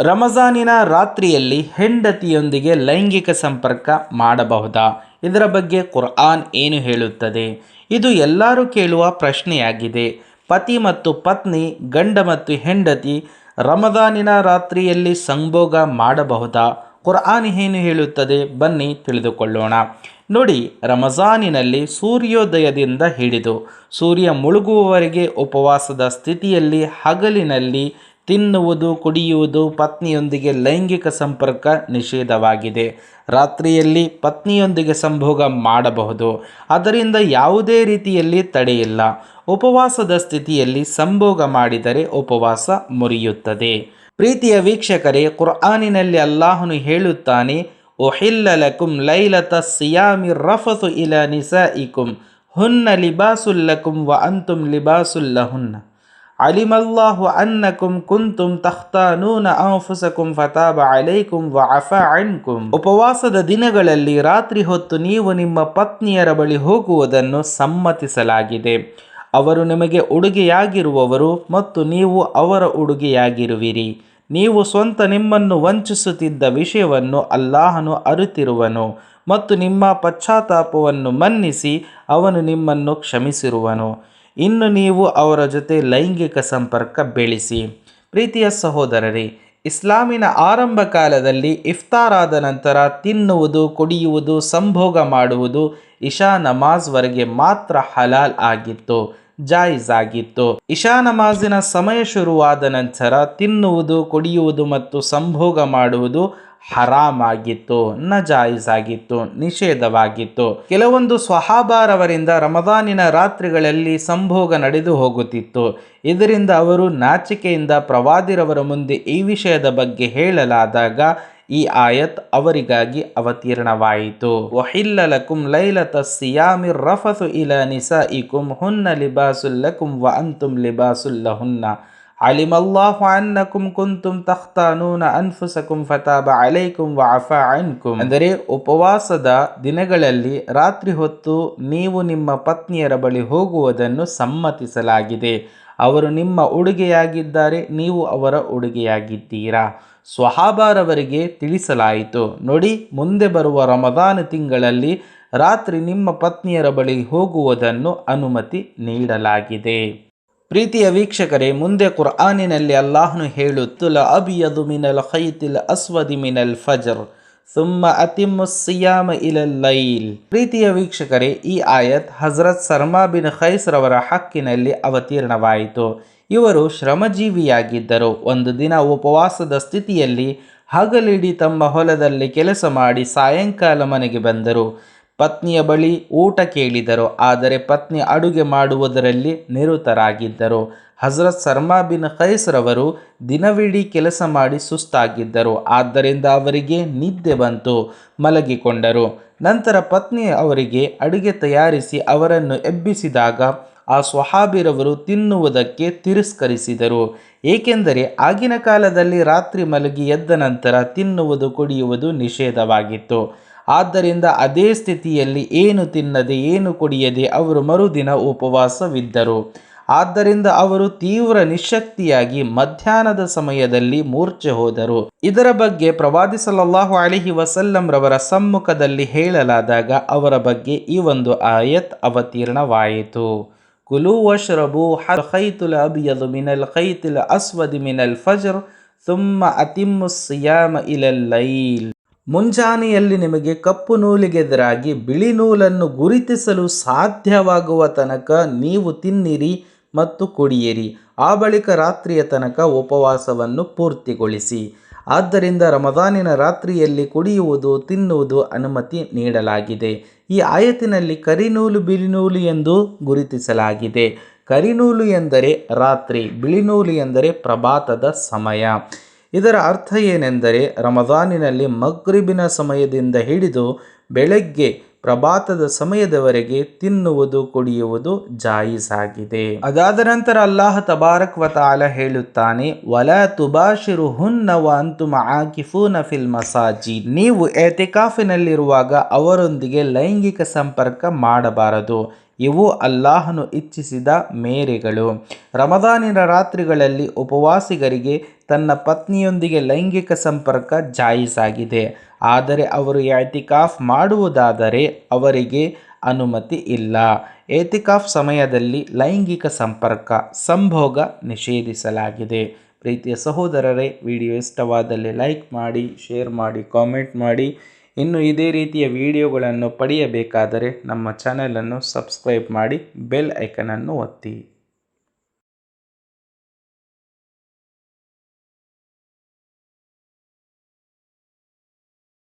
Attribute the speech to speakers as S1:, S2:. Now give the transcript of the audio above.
S1: ರಮಜಾನಿನ ರಾತ್ರಿಯಲ್ಲಿ ಹೆಂಡತಿಯೊಂದಿಗೆ ಲೈಂಗಿಕ ಸಂಪರ್ಕ ಮಾಡಬಹುದಾ? ಇದರ ಬಗ್ಗೆ ಕುರ್ಆನ್ ಏನು ಹೇಳುತ್ತದೆ? ಇದು ಎಲ್ಲರೂ ಕೇಳುವ ಪ್ರಶ್ನೆಯಾಗಿದೆ. ಪತಿ ಮತ್ತು ಪತ್ನಿ, ಗಂಡ ಮತ್ತು ಹೆಂಡತಿ ರಮದಾನಿನ ರಾತ್ರಿಯಲ್ಲಿ ಸಂಭೋಗ ಮಾಡಬಹುದಾ? ಕುರ್ಆನ್ ಏನು ಹೇಳುತ್ತದೆ? ಬನ್ನಿ ತಿಳಿದುಕೊಳ್ಳೋಣ. ನೋಡಿ, ರಮಜಾನಿನಲ್ಲಿ ಸೂರ್ಯೋದಯದಿಂದ ಹಿಡಿದು ಸೂರ್ಯ ಮುಳುಗುವವರೆಗೆ ಉಪವಾಸದ ಸ್ಥಿತಿಯಲ್ಲಿ ಹಗಲಿನಲ್ಲಿ ತಿನ್ನುವುದು, ಕುಡಿಯುವುದು ಪತ್ನಿಯೊಂದಿಗೆ ಲೈಂಗಿಕ ಸಂಪರ್ಕ ನಿಷೇಧವಾಗಿದೆ. ರಾತ್ರಿಯಲ್ಲಿ ಪತ್ನಿಯೊಂದಿಗೆ ಸಂಭೋಗ ಮಾಡಬಹುದು. ಅದರಿಂದ ಯಾವುದೇ ರೀತಿಯಲ್ಲಿ ತಡೆಯಿಲ್ಲ. ಉಪವಾಸದ ಸ್ಥಿತಿಯಲ್ಲಿ ಸಂಭೋಗ ಮಾಡಿದರೆ ಉಪವಾಸ ಮುರಿಯುತ್ತದೆ. ಪ್ರೀತಿಯ ವೀಕ್ಷಕರೇ, ಕುರ್ಆಾನಿನಲ್ಲಿ ಅಲ್ಲಾಹನು ಹೇಳುತ್ತಾನೆ ಒಹಿಲ್ಲಲಕುಂ ಲೈಲತ ಸಿಯಾಮಿ ರಫತು ಇಲ ನಿಸಾಯಿಕುಂ ಹುನ್ನ ಲಿಬಾಸುಲ್ಲಕುಂ ವ ಅಂತುಂ ಲಿಬಾಸುಲ್ಲಹುನ್ನ ಅಲಿಮಲ್ಲಾಹು ಅನ್ನಕುಂ ಕುಂತುಂ ತಖ್ತಾನೂನ ಅನ್ಫುಸಕುಂ ಫತಾಬ ಅಲೈಕುಂ ವ ಅಫಾ ಉಪವಾಸದ ದಿನಗಳಲ್ಲಿ ರಾತ್ರಿ ಹೊತ್ತು ನೀವು ನಿಮ್ಮ ಪತ್ನಿಯರ ಬಳಿ ಹೋಗುವುದನ್ನು ಸಮ್ಮತಿಸಲಾಗಿದೆ. ಅವರು ನಿಮಗೆ ಉಡುಗೆಯಾಗಿರುವವರು ಮತ್ತು ನೀವು ಅವರ ಉಡುಗೆಯಾಗಿರುವಿರಿ. ನೀವು ಸ್ವಂತ ನಿಮ್ಮನ್ನು ವಂಚಿಸುತ್ತಿದ್ದ ವಿಷಯವನ್ನು ಅಲ್ಲಾಹನು ಅರಿತಿರುವನು ಮತ್ತು ನಿಮ್ಮ ಪಶ್ಚಾತ್ತಾಪವನ್ನು ಮನ್ನಿಸಿ ಅವನು ನಿಮ್ಮನ್ನು ಕ್ಷಮಿಸಿರುವನು. ಇನ್ನು ನೀವು ಅವರ ಜೊತೆ ಲೈಂಗಿಕ ಸಂಪರ್ಕ ಬೆಳೆಸಿ. ಪ್ರೀತಿಯ ಸಹೋದರರೇ, ಇಸ್ಲಾಮಿನ ಆರಂಭ ಕಾಲದಲ್ಲಿ ಇಫ್ತಾರಾದ ನಂತರ ತಿನ್ನುವುದು, ಕುಡಿಯುವುದು, ಸಂಭೋಗ ಮಾಡುವುದು ಇಶಾ ನಮಾಜ್ವರೆಗೆ ಮಾತ್ರ ಹಲಾಲ್ ಆಗಿತ್ತು, ಜಾಯಿಜ್ ಆಗಿತ್ತು. ಇಶಾ ನಮಾಜಿನ ಸಮಯ ಶುರುವಾದ ನಂತರ ತಿನ್ನುವುದು, ಕುಡಿಯುವುದು ಮತ್ತು ಸಂಭೋಗ ಮಾಡುವುದು ಹರಾಮ್ ಆಗಿತ್ತು ನಜಾಯಿಸ್ ಆಗಿತ್ತು ನಿಷೇಧವಾಗಿತ್ತು. ಕೆಲವೊಂದು ಸ್ವಹಾಬಾರವರಿಂದ ರಮದಾನಿನ ರಾತ್ರಿಗಳಲ್ಲಿ ಸಂಭೋಗ ನಡೆದು ಹೋಗುತ್ತಿತ್ತು. ಇದರಿಂದ ಅವರು ನಾಚಿಕೆಯಿಂದ ಪ್ರವಾದಿರವರ ಮುಂದೆ ಈ ವಿಷಯದ ಬಗ್ಗೆ ಹೇಳಲಾದಾಗ ಈ ಆಯತ್ ಅವರಿಗಾಗಿ ಅವತೀರ್ಣವಾಯಿತು. ವಹಿಲ್ಲಲಕುಂ ಲೈಲತ ಸಿಯಾಮಿ ರಫಸು ಇಲ ಇಕುಂ ಹುನ್ನ ಲಿಬಾಸುಲ್ಲಕುಂ ವ ಅಂತುಂ ಲಿಬಾಸುಲ್ಲಹುನ್ನ ಅಲಿಮಲ್ಲಾಹು ಅನ್ನಕುಂ ಕುಂತುಂ ತಖ್ತಾನೂನ ಅನ್ಫುಸಕುಂ ಫತಾಬ ಅಲೈಕುಂ ವಫ ಅನ್ಕುಂ ಅಂದರೆ ಉಪವಾಸದ ದಿನಗಳಲ್ಲಿ ರಾತ್ರಿ ಹೊತ್ತು ನೀವು ನಿಮ್ಮ ಪತ್ನಿಯರ ಬಳಿ ಹೋಗುವುದನ್ನು ಸಮ್ಮತಿಸಲಾಗಿದೆ. ಅವರು ನಿಮ್ಮ ಉಡುಗೆಯಾಗಿದ್ದಾರೆ, ನೀವು ಅವರ ಉಡುಗೆಯಾಗಿದ್ದೀರಾ? ಸ್ವಹಾಬಾರವರಿಗೆ ತಿಳಿಸಲಾಯಿತು. ನೋಡಿ, ಮುಂದೆ ಬರುವ ರಮದಾನ ತಿಂಗಳಲ್ಲಿ ರಾತ್ರಿ ನಿಮ್ಮ ಪತ್ನಿಯರ ಬಳಿ ಹೋಗುವುದನ್ನು ಅನುಮತಿ ನೀಡಲಾಗಿದೆ. ಪ್ರೀತಿಯ ವೀಕ್ಷಕರೇ, ಮುಂದೆ ಕುರ್ಆನಿನಲ್ಲಿ ಅಲ್ಲಾಹನು ಹೇಳುತ್ತುಲ ಅಬಿಯದು ಮಿನಲ್ ಖೈತಿಲ್ ಅಸ್ವದಿ ಮಿನಲ್ ಫಜರ್, ಸುಮ್ಮ ಅತಿಮ್ಮ ಸಿಯಾಮ ಇಲಲ್ ಲೈಲ್. ಪ್ರೀತಿಯ ವೀಕ್ಷಕರೇ, ಈ ಆಯತ್ ಹಜರತ್ ಸರ್ಮಾ ಬಿನ್ ಖೈಸ್ ರವರ ಹಕ್ಕಿನಲ್ಲಿ ಅವತೀರ್ಣವಾಯಿತು. ಇವರು ಶ್ರಮಜೀವಿಯಾಗಿದ್ದರು. ಒಂದು ದಿನ ಉಪವಾಸದ ಸ್ಥಿತಿಯಲ್ಲಿ ಹಗಲಿಡಿ ತಮ್ಮ ಹೊಲದಲ್ಲಿ ಕೆಲಸ ಮಾಡಿ ಸಾಯಂಕಾಲ ಮನೆಗೆ ಬಂದರು. ಪತ್ನಿಯ ಬಳಿ ಊಟ ಕೇಳಿದರು, ಆದರೆ ಪತ್ನಿ ಅಡುಗೆ ಮಾಡುವುದರಲ್ಲಿ ನಿರತರಾಗಿದ್ದರು. ಹಜರತ್ ಸರ್ಮಾ ಬಿನ್ ಖೈಸ್ರವರು ದಿನವಿಡೀ ಕೆಲಸ ಮಾಡಿ ಸುಸ್ತಾಗಿದ್ದರು, ಆದ್ದರಿಂದ ಅವರಿಗೆ ನಿದ್ದೆ ಬಂತು, ಮಲಗಿಕೊಂಡರು. ನಂತರ ಪತ್ನಿ ಅವರಿಗೆ ಅಡುಗೆ ತಯಾರಿಸಿ ಅವರನ್ನು ಎಬ್ಬಿಸಿದಾಗ ಆ ಸ್ವಹಾಬಿರವರು ತಿನ್ನುವುದಕ್ಕೆ ತಿರಸ್ಕರಿಸಿದರು. ಏಕೆಂದರೆ ಆಗಿನ ಕಾಲದಲ್ಲಿ ರಾತ್ರಿ ಮಲಗಿ ಎದ್ದ ನಂತರ ತಿನ್ನುವುದು ಕುಡಿಯುವುದು ನಿಷೇಧವಾಗಿತ್ತು. ಆದ್ದರಿಂದ ಅದೇ ಸ್ಥಿತಿಯಲ್ಲಿ ಏನು ತಿನ್ನದೆ, ಏನು ಕುಡಿಯದೆ ಅವರು ಮರುದಿನ ಉಪವಾಸವಿದ್ದರು. ಆದ್ದರಿಂದ ಅವರು ತೀವ್ರ ನಿಶಕ್ತಿಯಾಗಿ ಮಧ್ಯಾಹ್ನದ ಸಮಯದಲ್ಲಿ ಮೂರ್ಛೆ ಹೋದರು. ಇದರ ಬಗ್ಗೆ ಪ್ರವಾದಿ ಸಲ್ಲಲ್ಲಾಹು ಅಲಿಹಿ ವಸಲ್ಲಂ ರವರ ಸಮ್ಮುಖದಲ್ಲಿ ಹೇಳಲಾದಾಗ ಅವರ ಬಗ್ಗೆ ಈ ಒಂದು ಆಯತ್ ಅವತೀರ್ಣವಾಯಿತು. ಕುಲು ವಶ್ರಬು ಹೈತುಲ ಅಬಿಯದು ಮಿನಲ್ ಖೈತುಲ ಅಸ್ವದಿ ಮಿನಲ್ ಫಜರ್, ಸುಮ್ಮ ಅತಿಮ್ಮು ಸಿಯಾಮ ಇಲಲ್ ಲೈಲ್. ಮುಂಜಾನೆಯಲ್ಲಿ ನಿಮಗೆ ಕಪ್ಪು ನೂಲಿಗೆದುರಾಗಿ ಬಿಳಿ ನೂಲನ್ನು ಗುರುತಿಸಲು ಸಾಧ್ಯವಾಗುವ ತನಕ ನೀವು ತಿನ್ನಿರಿ ಮತ್ತು ಕುಡಿಯಿರಿ. ಆ ಬಳಿಕ ರಾತ್ರಿಯ ತನಕ ಉಪವಾಸವನ್ನು ಪೂರ್ತಿಗೊಳಿಸಿ. ಆದ್ದರಿಂದ ರಮದಾನಿನ ರಾತ್ರಿಯಲ್ಲಿ ಕುಡಿಯುವುದು, ತಿನ್ನುವುದು ಅನುಮತಿ ನೀಡಲಾಗಿದೆ. ಈ ಆಯತಿನಲ್ಲಿ ಕರಿನೂಲು, ಬಿಳಿನೂಲು ಎಂದು ಗುರುತಿಸಲಾಗಿದೆ. ಕರಿನೂಲು ಎಂದರೆ ರಾತ್ರಿ, ಬಿಳಿನೂಲು ಎಂದರೆ ಪ್ರಭಾತದ ಸಮಯ. ಇದರ ಅರ್ಥ ಏನೆಂದರೆ ರಮದಾನಿನಲ್ಲಿ ಮಗ್ರಿಬಿನ ಸಮಯದಿಂದ ಹಿಡಿದು ಬೆಳಗ್ಗೆ ಪ್ರಭಾತದ ಸಮಯದವರೆಗೆ ತಿನ್ನುವುದು, ಕುಡಿಯುವುದು ಜಾಯಿಸಾಗಿದೆ ಅದಾದ ನಂತರ ಅಲ್ಲಾಹ ತಬಾರಕ್ ವತಾಲ ಹೇಳುತ್ತಾನೆ, ವಲ ತುಬಾಶಿರು ಹುನ್ನವ ಅಂತುಮ ಅಂತು ಆಕಿಫೂನ ಫಿಲ್ ಮಸಾಜಿ ನೀವು ಎತಿಕಾಫಿನಲ್ಲಿರುವಾಗ ಅವರೊಂದಿಗೆ ಲೈಂಗಿಕ ಸಂಪರ್ಕ ಮಾಡಬಾರದು. ಇವು ಅಲ್ಲಾಹನು ಇಚ್ಛಿಸಿದ ಮೇರೆಗಳು. ರಮದಾನಿನ ರಾತ್ರಿಗಳಲ್ಲಿ ಉಪವಾಸಿಗರಿಗೆ ತನ್ನ ಪತ್ನಿಯೊಂದಿಗೆ ಲೈಂಗಿಕ ಸಂಪರ್ಕ ಜಾಯಿಸಾಗಿದೆ. ಆದರೆ ಅವರು ಎತಿಕಾಫ್ ಮಾಡುವುದಾದರೆ ಅವರಿಗೆ ಅನುಮತಿ ಇಲ್ಲ. ಏತಿಕಾಫ್ ಸಮಯದಲ್ಲಿ ಲೈಂಗಿಕ ಸಂಪರ್ಕ ಸಂಭೋಗ ನಿಷೇಧಿಸಲಾಗಿದೆ. ಪ್ರೀತಿಯ ಸಹೋದರರೇ, ವಿಡಿಯೋ ಇಷ್ಟವಾದಲ್ಲಿ ಲೈಕ್ ಮಾಡಿ, ಶೇರ್ ಮಾಡಿ, ಕಾಮೆಂಟ್ ಮಾಡಿ. ಇನ್ನು ಇದೇ ರೀತಿಯ ವಿಡಿಯೋಗಳನ್ನು ಪಡೆಯಬೇಕಾದರೆ ನಮ್ಮ ಚಾನಲನ್ನು ಸಬ್ಸ್ಕ್ರೈಬ್ ಮಾಡಿ, ಬೆಲ್ ಐಕನನ್ನು ಒತ್ತಿ.